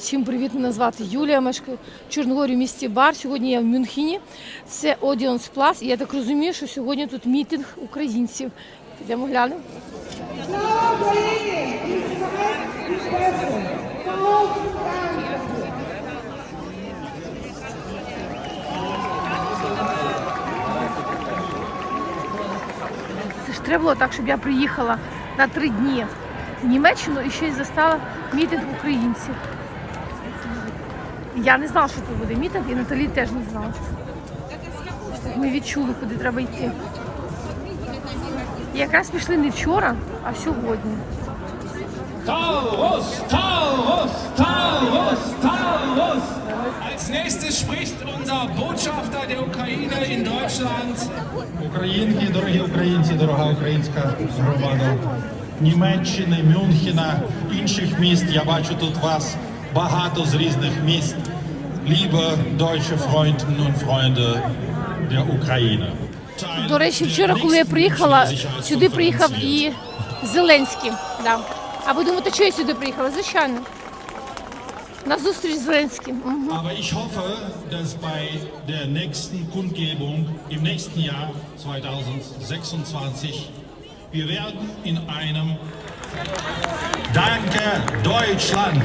Всім привіт! Мене звати Юлія. Мешкаю в Чорногорі місті Бар. Сьогодні я в Мюнхені. Це Audience Plus. І я так розумію, що сьогодні тут мітинг українців. Підемо глянемо. Це ж треба було так, щоб я приїхала на три дні в Німеччину і ще й застала мітинг українців. Я не знала, що це буде мітинг, і Наталі теж не знала. Ми відчули, куди треба йти. І якраз пішли не вчора, а сьогодні. Taurus, Taurus, Taurus, Taurus. Als nächstes spricht unser Botschafter der Ukraine in Deutschland. Українки, дорогі українці, дорога українська громада Німеччини, Мюнхена, інших міст. Я бачу тут вас багато з різних міст. Liebe deutsche Freunden und Freunde der Ukraine. До речі, вчора, коли я приїхала, сюди приїхав і Зеленський. Да. А ви думаєте, що я сюди приїхала? Звичайно. На зустріч з Зеленським. Мгм. Aber ich hoffe, dass bei der nächsten Kundgebung im nächsten Jahr 2026 wir werden in einem Danke Deutschland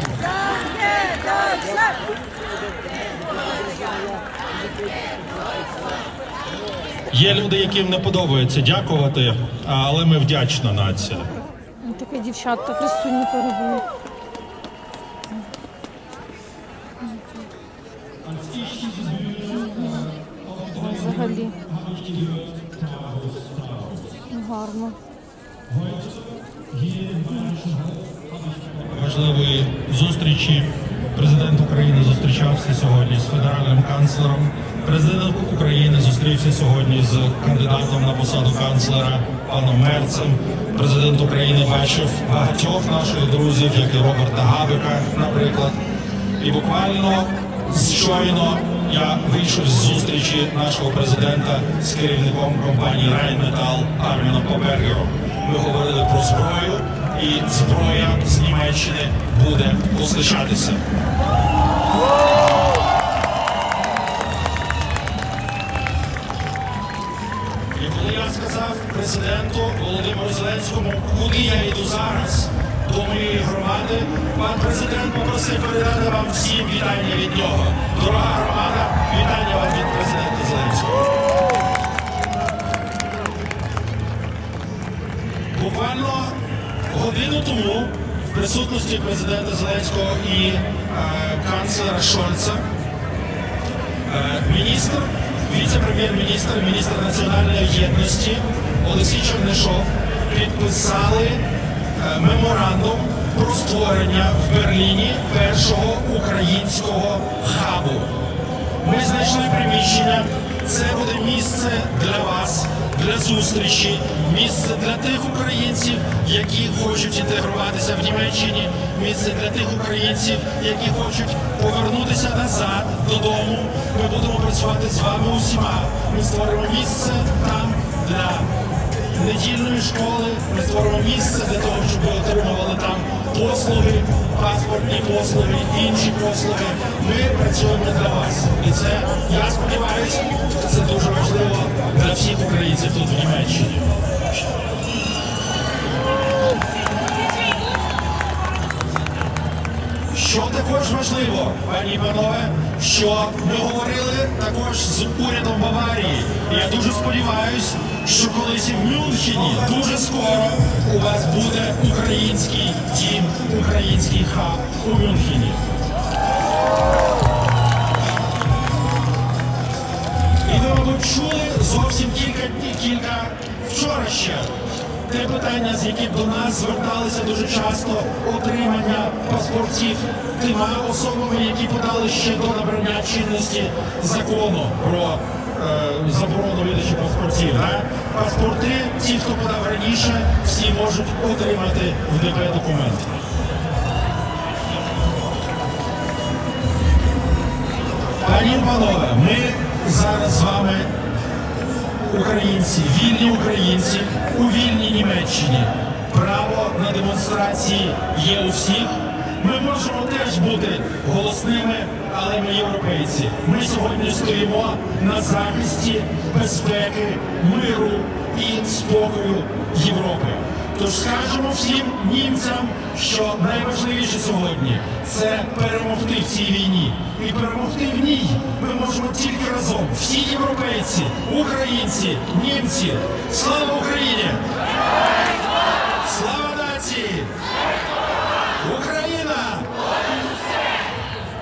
Є люди, яким не подобається дякувати, але ми вдячна нація. Таке дівчатка красуні поробили. Взагалі. Гарно. Важливої зустрічі. Президент України зустрічався сьогодні з федеральним канцлером. Президент України зустрівся сьогодні з кандидатом на посаду канцлера паном Мерцем. Президент України бачив багатьох наших друзів, як і Роберта Габека, наприклад. І буквально щойно я вийшов з зустрічі нашого президента з керівником компанії Rheinmetall Арміном Побергером. Ми говорили про зброю, і зброя з Німеччини буде постачатися. І коли я сказав президенту Володимиру Зеленському, куди я йду зараз до моєї громади, пан президент попросив передати вам всім вітання від нього. Дорога громада, вітання вам від президента Зеленського. Буквально годину тому в присутності президента Зеленського і е, канцлера Шольца е, міністр, віце-прем'єр-міністр, міністр національної єдності Олексій Чернишов підписали е, меморандум про створення в Берліні першого українського хабу. Ми знайшли приміщення. Це буде місце для вас, для зустрічі, місце для тих українців, які хочуть інтегруватися в Німеччині, місце для тих українців, які хочуть повернутися назад додому. Ми будемо працювати з вами усіма. Ми створимо місце там для недільної школи. Ми створимо місце для того, щоб ви отримували там послуги, паспортні послуги, інші послуги. Ми працюємо для вас. І це, я сподіваюся, це дуже важливо для всіх тут в Німеччині. Що також важливо, пані і панове, що ми говорили також з урядом Баварії. Я дуже сподіваюся, що колись в Мюнхені дуже скоро у вас буде український дім, український хаб у Мюнхені. Вчора ще. Те питання, з яким до нас зверталися дуже часто, отримання паспортів тима особами, які подали ще до набрання чинності закону про е, заборону видачі паспортів. Да? Паспорти, ті, хто подав раніше, всі можуть отримати в ДП документ. Пані і панове, ми зараз з вами українці, вільні українці у вільній Німеччині. Право на демонстрації є у всіх. Ми можемо теж бути голосними, але ми європейці. Ми сьогодні стоїмо на захисті безпеки, миру і спокою Європи. Тож скажемо всім німцям, що найважливіше сьогодні це перемогти в цій війні. І перемогти в ній ми можемо тільки разом. Всі європейці, українці, німці. Слава Україні! Слава нації! Україна!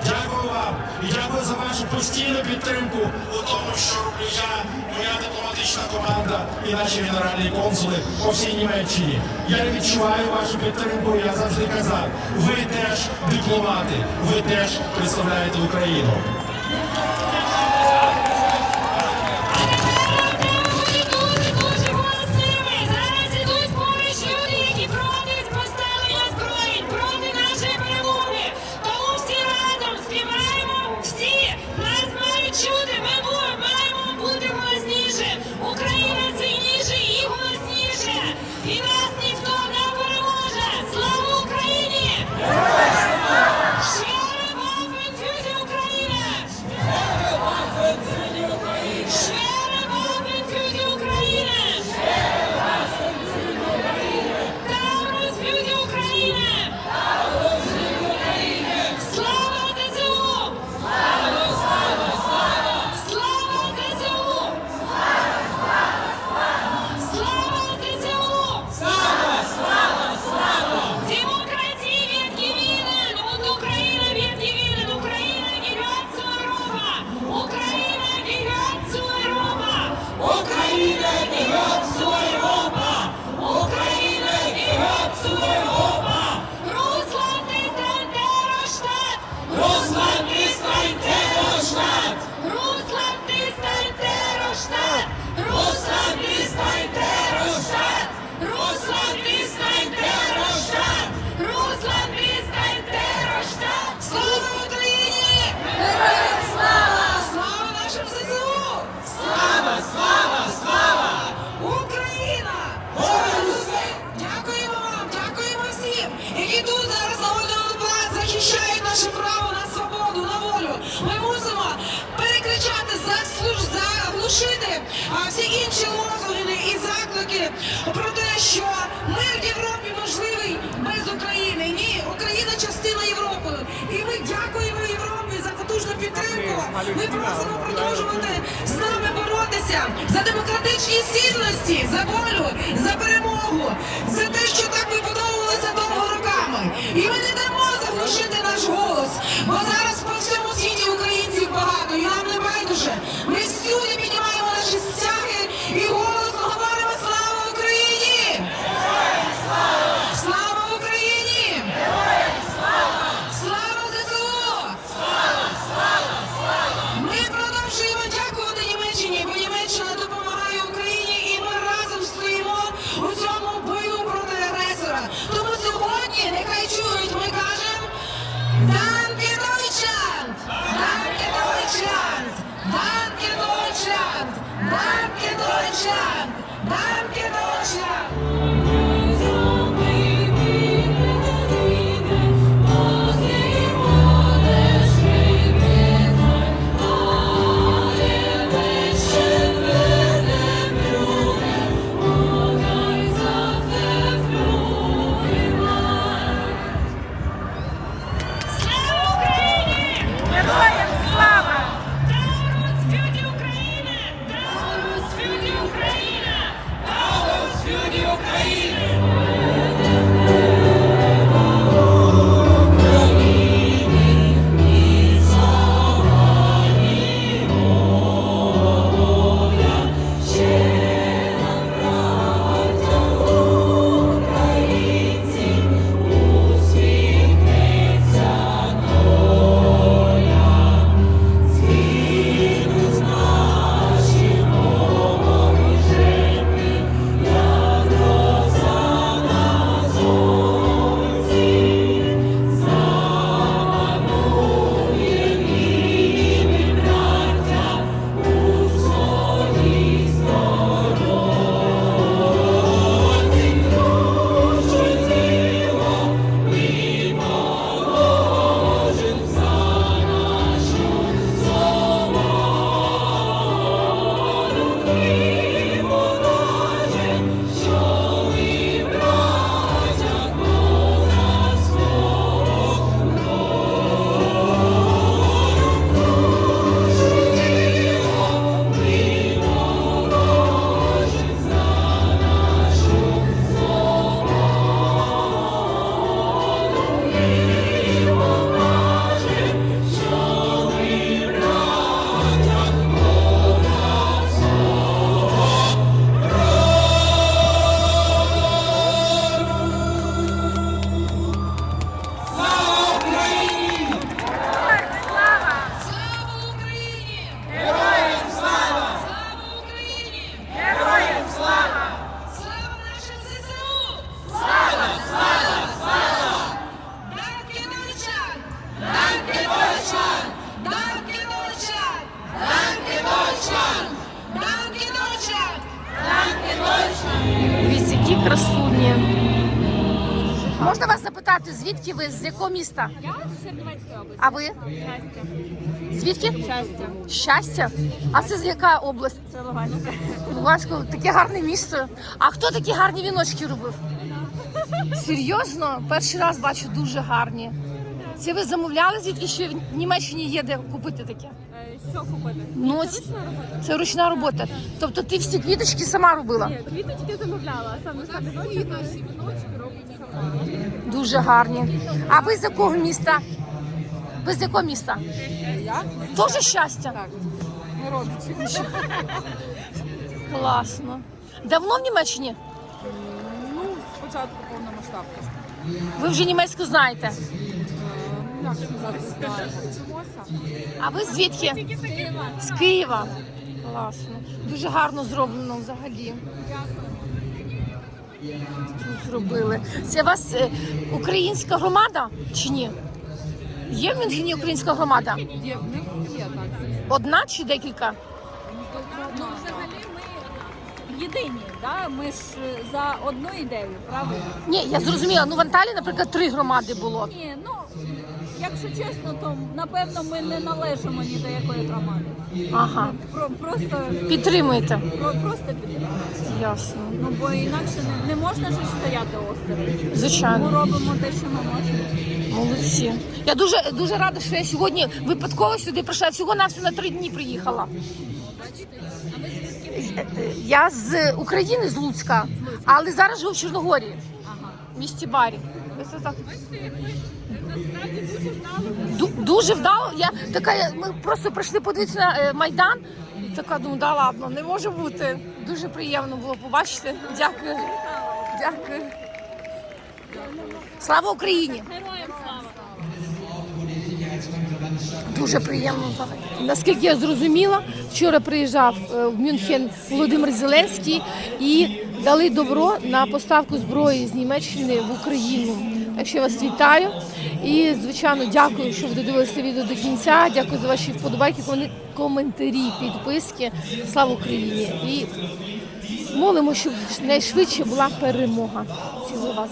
Дякую вам і дякую за вашу постійну підтримку у тому, що я, моя дипломатична команда і наші генеральні консули по всій Німеччині. Я відчуваю вашу підтримку. Я завжди казав, ви теж дипломати, ви теж представляєте Україну. Ми просимо продовжувати з нами боротися за демократичні цінності, за волю, за перемогу, за те, що так вибудовувалося довго роками. І ми не дамо заглушити наш голос, бо зараз по всьому світі красуні. Можна вас запитати, звідки ви? З якого міста? Я з Чернівецької області. А ви? Щастя. Звідки? Щастя. Щастя? А це з яка область? Це Луганська. Луганську, таке гарне місто. А хто такі гарні віночки робив? Серйозно? Перший раз бачу дуже гарні. Це ви замовляли, звідки ще в Німеччині є де купити таке? Е, купити? Ну, Це ручна робота? це ручна робота. Тобто ти всі квіточки сама робила? Ні, квіточки замовляла, а саме саме наші віночки робить сама. Дуже гарні. А ви з якого міста? Ви з якого міста? Я? Теж щастя? Так. Ми родичі. Класно. Давно в Німеччині? Ну, спочатку повномасштабка. Ви вже німецьку знаєте. Як А ви звідки? З Києва. Класно. Дуже гарно зроблено взагалі. Тут зробили. Це у вас е, українська громада чи ні? Є в Мюнхені українська громада? Є, в них є так. Одна чи декілька? Ну, взагалі ми єдині, да? ми ж е, за одну ідею, правильно? Ні, я зрозуміла. Ну в Анталії, наприклад, три громади було. Ні, ну якщо чесно, то напевно ми не належимо ні до якої громади. Ага. Про, просто, Підтримуєте. про, просто підтримуємо. Ясно. Ну бо інакше не, не можна ж стояти осторонь. Ми робимо те, що ми можемо. Молодці. Я дуже дуже рада, що я сьогодні випадково сюди прийшла. Всього на на три дні приїхала. Я з України, з Луцька, але зараз живу в Чорногорії, в місті Барі. Дуже вдало. Я така, ми просто прийшли подивитися на е, майдан. І така думаю, да ладно, не може бути. Дуже приємно було побачити. Дякую. Дякую. Слава Україні! Дуже приємно. Наскільки я зрозуміла, вчора приїжджав е, в Мюнхен Володимир Зеленський і дали добро на поставку зброї з Німеччини в Україну. Так що я вас вітаю. І, звичайно, дякую, що ви додивилися відео до кінця. Дякую за ваші вподобайки, комен- коментарі, підписки. Слава Україні! І молимо, щоб найшвидше була перемога. Цілую вас.